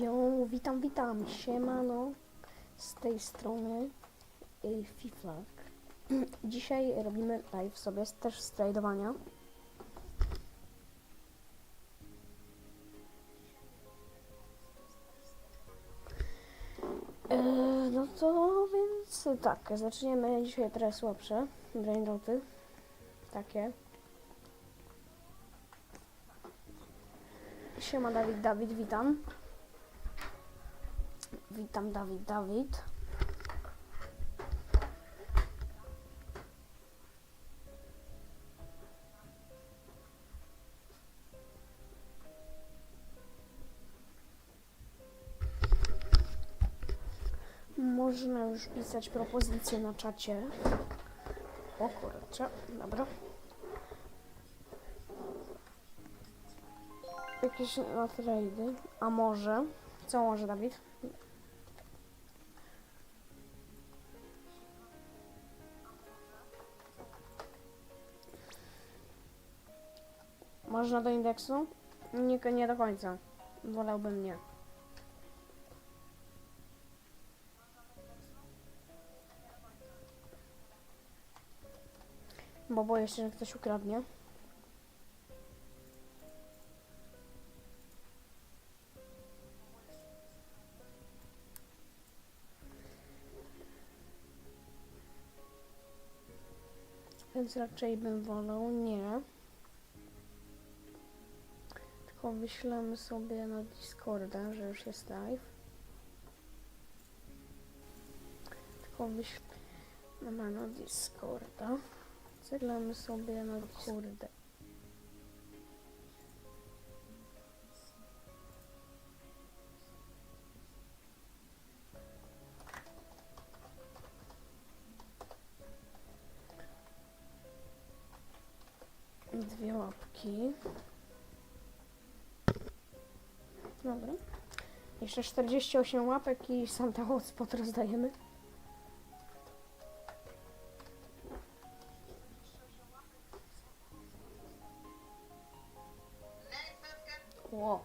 Ją, witam, witam, siemano, z tej strony y, Fiflak. Dzisiaj robimy live sobie też z tradowania. Y, no to więc tak, zaczniemy dzisiaj teraz słabsze brainroty, takie. Siema Dawid, Dawid, witam. Witam Dawid, Dawid. Można już pisać propozycje na czacie. O kurczę, dobra. Jakieś na trady. A może? Co może Dawid? Można do indeksu? Nie, nie do końca. Wolałbym nie. Bo boję się, że ktoś ukradnie. Więc raczej bym wolał nie. Tylko wyślemy sobie na Discorda, że już jest live. Tylko wyślemy na Discorda. Zaglamy sobie na Discorda. Dwie łapki. Dobra. Jeszcze 48 łapek i Santa Hotspot rozdajemy. Ło.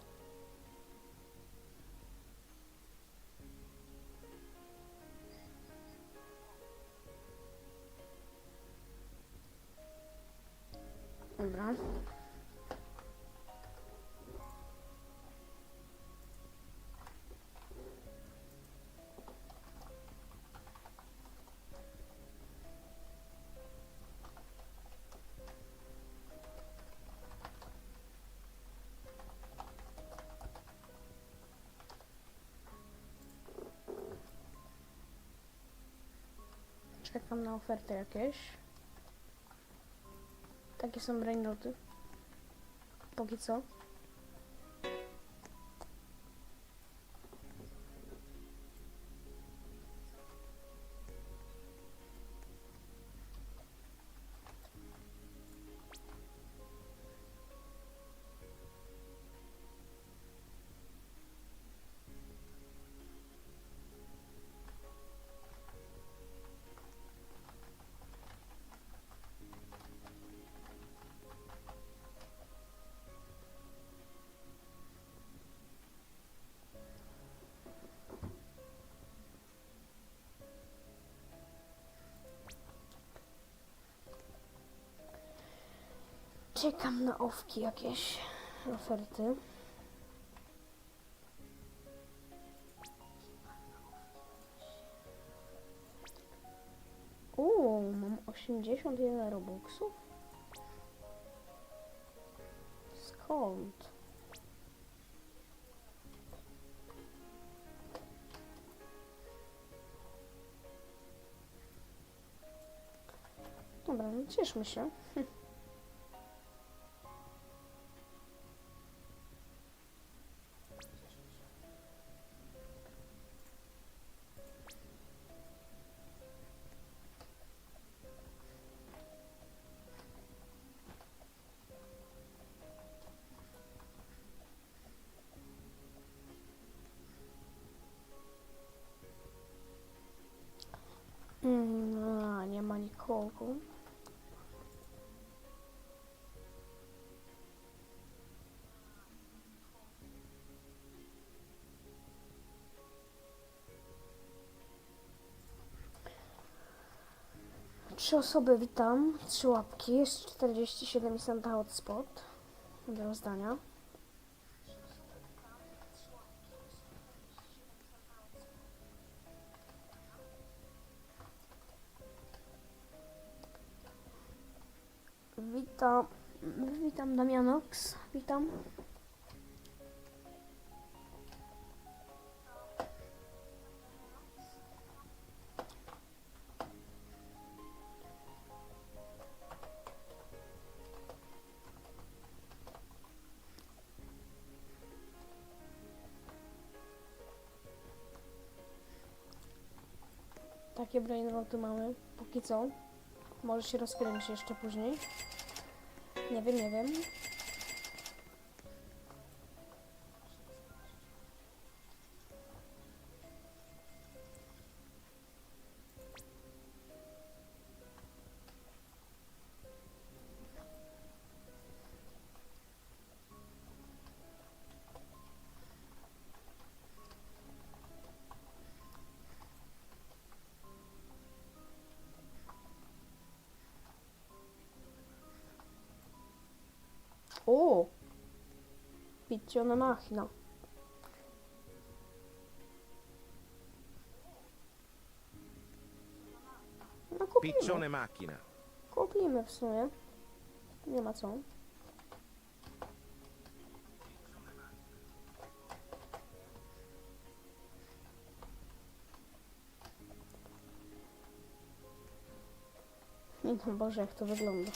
Dobra. Czekam na oferty jakieś. Takie są brainroty. Póki co. Czekam na owki jakieś oferty. Uuu, mam 81 robuxów. Skąd? Dobra, no cieszmy się. nikogo. Trzy osoby witam, trzy łapki, jest 47 i Santa Hotspot do rozdania. Witam, Damianox, witam. Takie brainroty mamy, póki co. Może się rozkręci jeszcze później. Nie wiem, nie wiem. O! Piccione macchina. No kupimy. Piccione macchina. chłopimy w sumie. Nie ma co. Nie no Boże, jak to wygląda.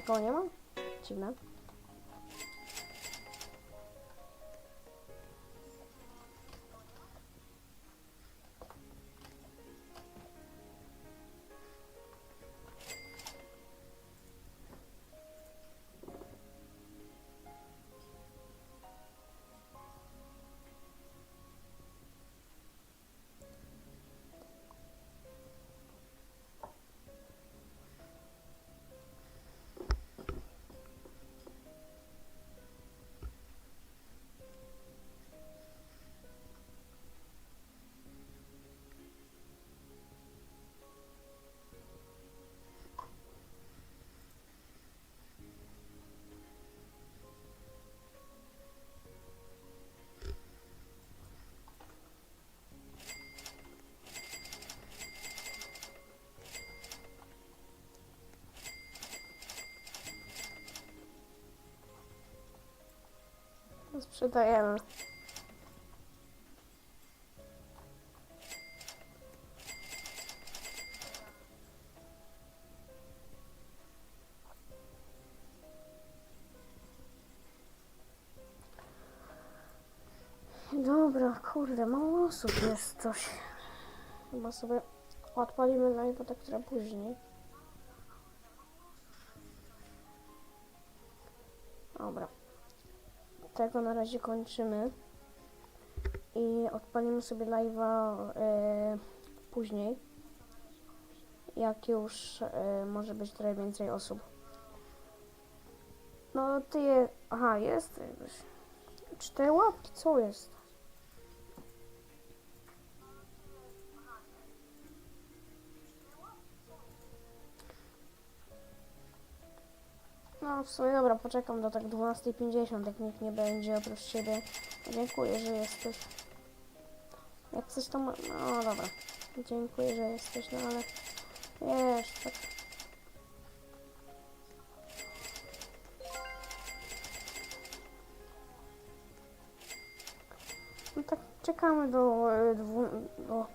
Nikogo nie ma? Dziwne. Sprzedajemy. Dobra, kurde, mało osób jest coś. Chyba sobie odpalimy live, tak trochę później. Tego na razie kończymy. I odpalimy sobie live'a e, później. Jak już e, może być trochę więcej osób. No ty je... Aha, jest. jakoś. Cztery łapki, co jest? No w sumie dobra, poczekam do tak 12.50, jak nikt nie będzie oprócz ciebie. Dziękuję, że jesteś. Jak coś to ma... No dobra. Dziękuję, że jesteś, no ale... Wiesz, tak... No tak czekamy do, e, do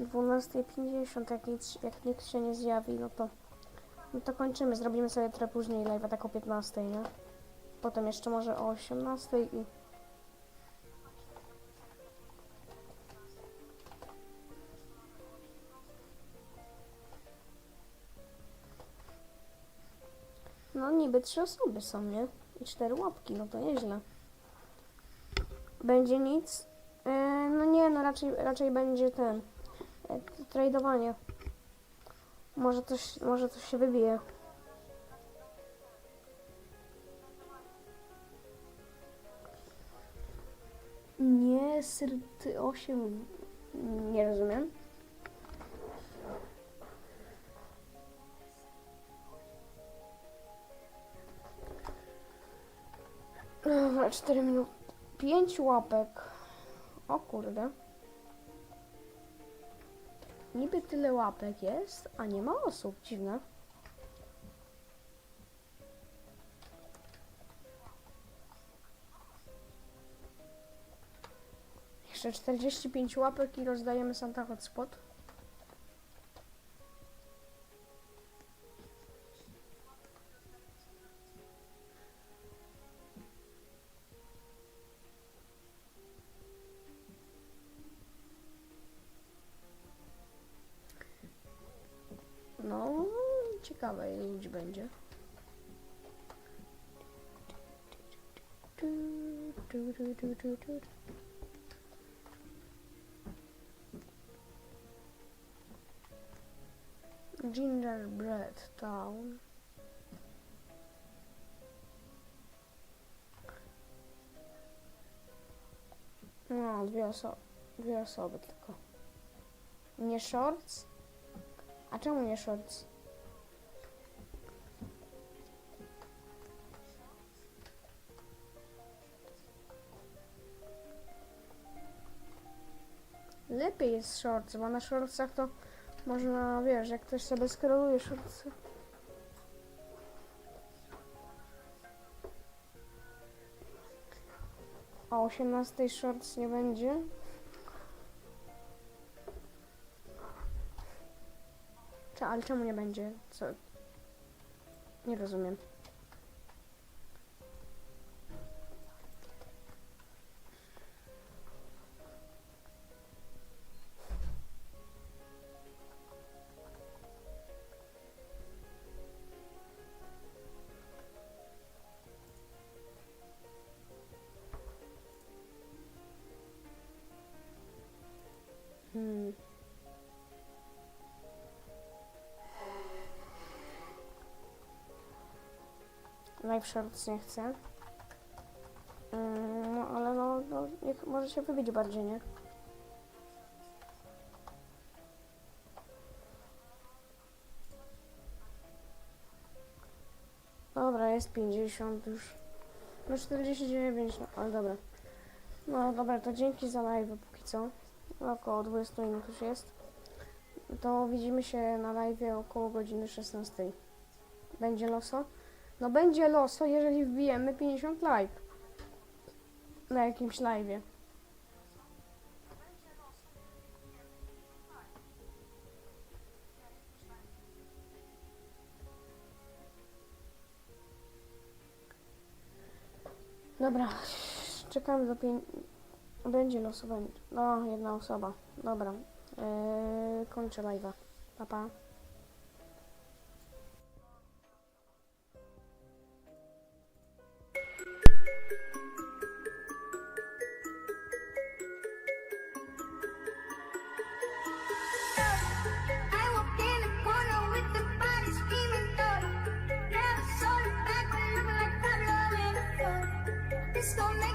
12.50, jak, jak nikt się nie zjawi, no to... No to kończymy, zrobimy sobie trochę później live, tak o 15, nie? Potem jeszcze może o 18 i... No niby trzy osoby są, nie? I cztery łapki, no to nieźle. Będzie nic? E, no nie, no raczej, raczej będzie ten... E, tradowanie. Może coś, może coś się wybije. Nie, syrt 8. Nie rozumiem. Dobra, 4 minuty. 5 łapek. O kurde. Niby tyle łapek jest, a nie ma osób. Dziwne. Jeszcze 45 łapek i rozdajemy Santa Hotspot. Ciekawe ile ludzi będzie. Gingerbread Town. No, dwie, oso dwie osoby tylko. Nie shorts? A czemu nie shorts? Lepiej jest shorts, bo na shortsach to można, wiesz, jak ktoś sobie skroluje shortsy. O 18 shorts nie będzie. Czy, ale czemu nie będzie? Co? Nie rozumiem. Live Shorts nie chcę. Mm, No ale no, no niech może się wybić bardziej, nie? Dobra, jest 50 już. No 49, no ale dobra. No dobra, to dzięki za live póki co. Około 20 minut już jest. To widzimy się na live około godziny 16. Będzie loso? No będzie loso, jeżeli wbijemy 50 live. Na jakimś live. Dobra, czekamy do pięć... Będzie losowanie. No, jedna osoba. Dobra. Eee, kończę live'a. Pa, pa. It's gonna